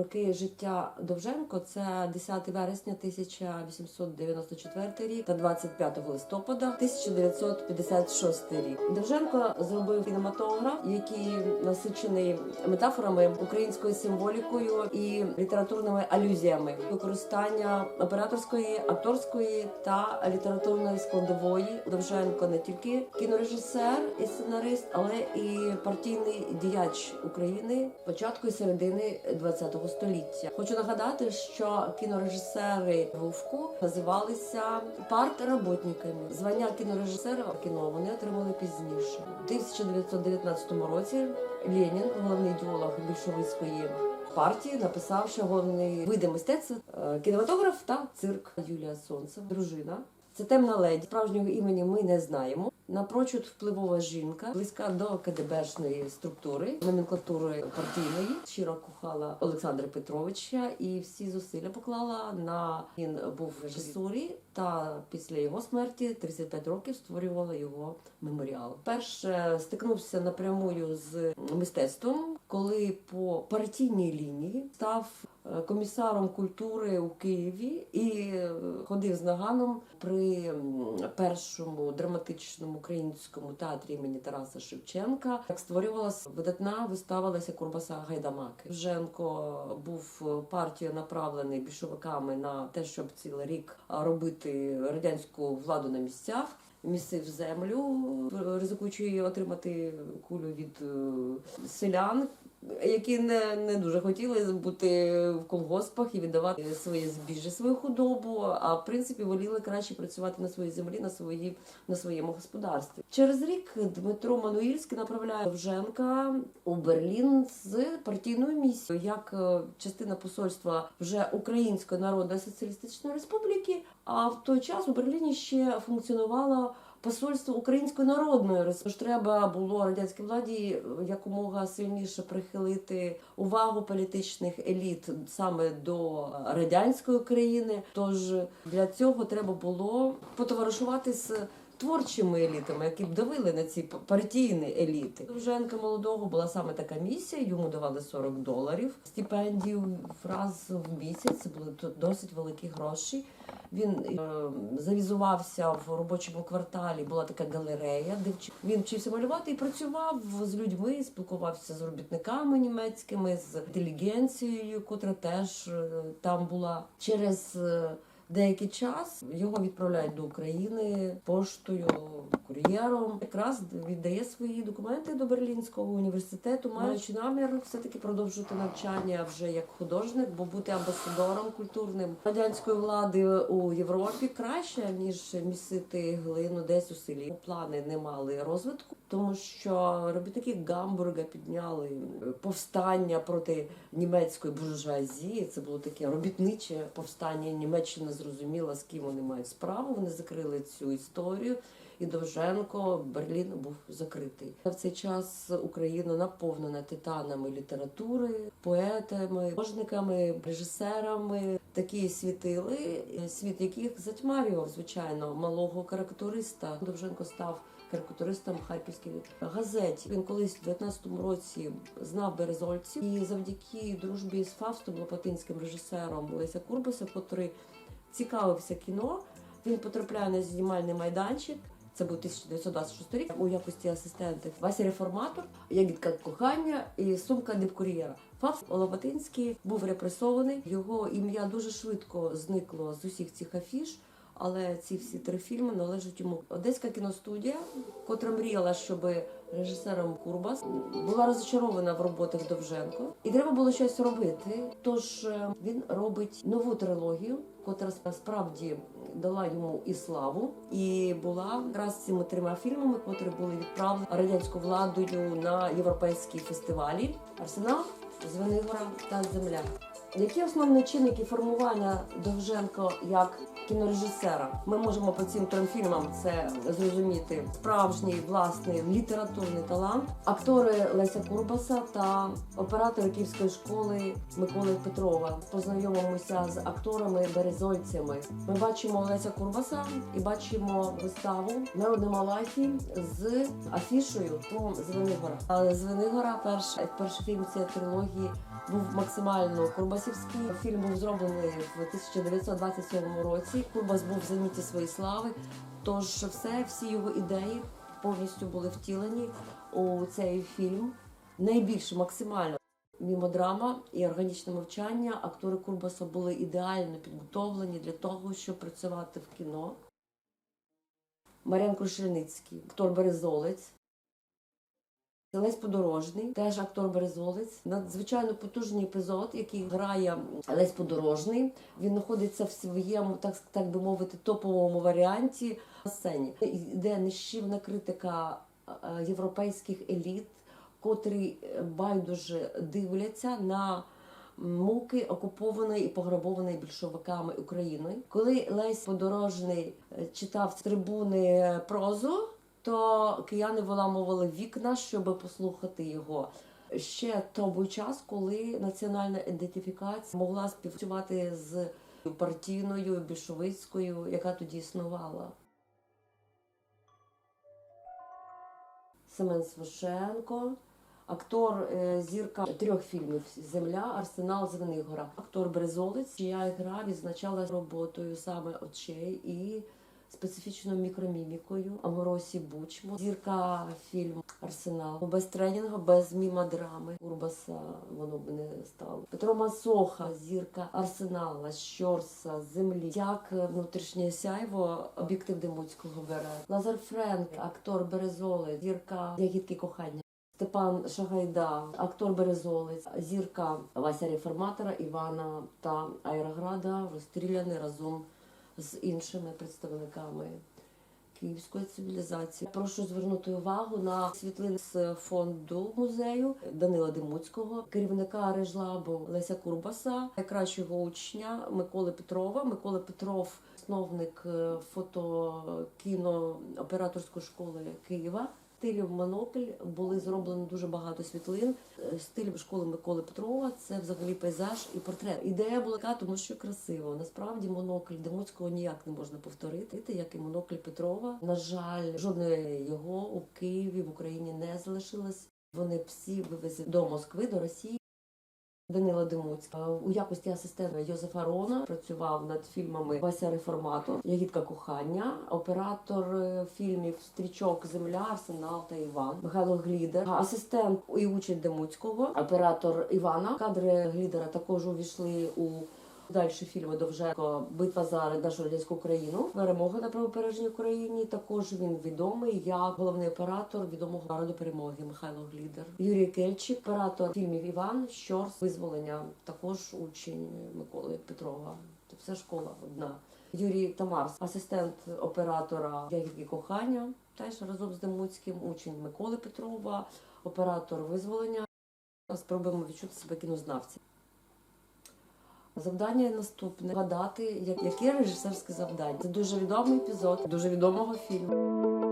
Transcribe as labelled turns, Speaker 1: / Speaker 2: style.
Speaker 1: Роки життя Довженко це 10 вересня 1894 рік та 25 листопада 1956 рік. Довженко зробив кінематограф, який насичений метафорами, українською символікою і літературними алюзіями, використання операторської, акторської та літературної складової. Довженко не тільки кінорежисер і сценарист, але і партійний діяч України початку і середини ХХ століття. Хочу нагадати, що кінорежисери ВУФКу називалися партработниками. Звання кінорежисера кіно вони отримали пізніше. У 1919 році Ленін, головний ідеолог більшовицької партії, написав, що головний види мистецтва е, кінематограф та цирк Юлія Сонцева, дружина. Це темна леді. Справжнього імені ми не знаємо. Напрочуд впливова жінка, близька до КДБшної структури, номенклатури партійної, щиро кохала Олександра Петровича і всі зусилля поклала на він був в режисурі. Та після його смерті 35 років створювала його меморіал. Перше стикнувся напрямую з мистецтвом, коли по партійній лінії став е, комісаром культури у Києві і е, ходив з наганом при першому драматичному українському театрі імені Тараса Шевченка. Як створювалася видатна вистава Леся Курбаса Гайдамаки. Женко був партією направлений більшовиками на те, щоб цілий рік а, робити радянську владу на місцях. Місив землю, ризикуючи отримати кулю від е, селян, які не, не дуже хотіли бути в колгоспах і віддавати своє збіжжя, свою худобу, а в принципі воліли краще працювати на своїй землі, на свої на своєму господарстві. Через рік Дмитро Мануїльський направляє Довженка у Берлін з партійною місією як е, частина посольства вже Української Народної Соціалістичної Республіки. А в той час у Берліні ще функціонувало посольство Української Народної. Тож треба було радянській владі якомога сильніше прихилити увагу політичних еліт саме до радянської країни. Тож для цього треба було потоваришувати з творчими елітами, які б давили на ці партійні еліти. Довженка молодого була саме така місія. Йому давали 40 доларів стипендію раз в місяць. Це були досить великі гроші. Він е, завізувався в робочому кварталі. Була така галерея, де він вчився малювати і працював з людьми, спілкувався з робітниками німецькими, з інтелігенцією, котра теж е, там була через. Деякий час його відправляють до України поштою, кур'єром. Якраз віддає свої документи до Берлінського університету, маючи намір все-таки продовжувати навчання вже як художник, бо бути амбасадором культурним радянської влади у Європі краще ніж місити глину десь у селі. Плани не мали розвитку, тому що робітники Гамбурга підняли повстання проти німецької буржуазії. Це було таке робітниче повстання. Німеччина зрозуміла, з ким вони мають справу. Вони закрили цю історію. І Довженко Берлін був закритий. В цей час Україна наповнена титанами літератури, поетами, художниками, режисерами. Такі світили, світ яких затьмарював звичайно малого карикатуриста. Довженко став карикатуристом Харківській газеті. Він колись в 19-му році знав березольців і завдяки дружбі з Фавстом Лопатинським режисером Леся Курбаса, котрий цікавився кіно. Він потрапляє на знімальний майданчик. Це був 1926 рік у якості асистентів Вася Реформатор, Ягідка кохання і сумка дипкур'єра. Фавст Лопатинський був репресований. Його ім'я дуже швидко зникло з усіх цих афіш. Але ці всі три фільми належать йому. Одеська кіностудія, котра мріяла, щоб режисером Курбас була розчарована в роботах Довженко, і треба було щось робити. Тож е, він робить нову трилогію, котра сп- справді дала йому і славу, і була якраз цими трьома фільмами, котрі були відправлені радянською владою на європейські фестивалі. Арсенал, Звенигора та Земля. Які основні чинники формування Довженко як кінорежисера? Ми можемо по цим трьом фільмам це зрозуміти. Справжній власний літературний талант, актори Леся Курбаса та оператори Київської школи Миколи Петрова. Познайомимося з акторами березольцями. Ми бачимо Леся Курбаса і бачимо виставу Народне Малахі з афішою «Том Звенигора. Але Звенигора перший, перший фільм цієї трилогії був максимально курбасівський. Фільм був зроблений в 1927 році. Курбас був в зеніті своєї слави. Тож все, всі його ідеї повністю були втілені у цей фільм. Найбільше максимально мімодрама і органічне мовчання. Актори Курбаса були ідеально підготовлені для того, щоб працювати в кіно. Мар'ян Крушельницький, актор Березолець. Лесь Подорожний, теж актор Березолець. Надзвичайно потужний епізод, який грає Лесь Подорожний. Він знаходиться в своєму, так, так би мовити, топовому варіанті на сцені. Йде нищівна критика е, європейських еліт, котрі е, байдуже дивляться на муки окупованої і пограбованої більшовиками України. Коли Лесь Подорожний е, читав з трибуни прозу, то кияни виламували вікна, щоб послухати його. Ще то був час, коли національна ідентифікація могла співпрацювати з партійною більшовицькою, яка тоді існувала. Семен Свошенко, актор е, зірка трьох фільмів Земля, Арсенал, Звенигора. Актор Березолець, чия гра відзначалась роботою саме очей і специфічною мікромімікою. Аморосі Бучмо. Зірка фільму Арсенал. Без тренінгу, без мімодрами. Урбаса воно б не стало. Петро Масоха, зірка Арсенала, Щорса, Землі. Як внутрішнє сяйво об'єктив Демуцького бере. Лазар Френк, актор Березолець, зірка Ягідки кохання. Степан Шагайда, актор Березолець, зірка Вася Реформатора, Івана та Аерограда розстріляний разом з іншими представниками київської цивілізації. Прошу звернути увагу на світлини з фонду музею Данила Демуцького, керівника режлабу Леся Курбаса, найкращого учня Миколи Петрова. Микола Петров, основник е, фото-кіно операторської школи Києва. Стилів Монокль були зроблено дуже багато світлин. Е, Стиль школи Миколи Петрова це взагалі пейзаж і портрет. Ідея була така, тому що красиво. Насправді монокль Демуцького ніяк не можна повторити, як і монокль Петрова. На жаль, жодної його у Києві в Україні не залишилось. Вони всі вивезли до Москви, до Росії. Данила Димуцька у якості асистента Йозефа Рона працював над фільмами Вася Реформатор, Ягідка кохання, оператор е, фільмів Стрічок Земля, Арсенал та Іван, Михайло Глідер, асистент і учень Демуцького, оператор Івана. Кадри Глідера також увійшли у Дальші фільми Довженко Битва за нашу радянську Україну, перемога на правопережній Україні. Також він відомий як головний оператор відомого народу перемоги Михайло Глідер. Юрій Кельчик, оператор фільмів Іван, Щорс, визволення. Також учень Миколи Петрова. Це вся школа одна. Юрій Тамарс, асистент оператора Ягідки кохання, теж разом з Демуцьким, учень Миколи Петрова, оператор визволення. Спробуємо відчути себе кінознавцем. Завдання наступне гадати, як- яке режисерське завдання. Це дуже відомий епізод, дуже відомого фільму.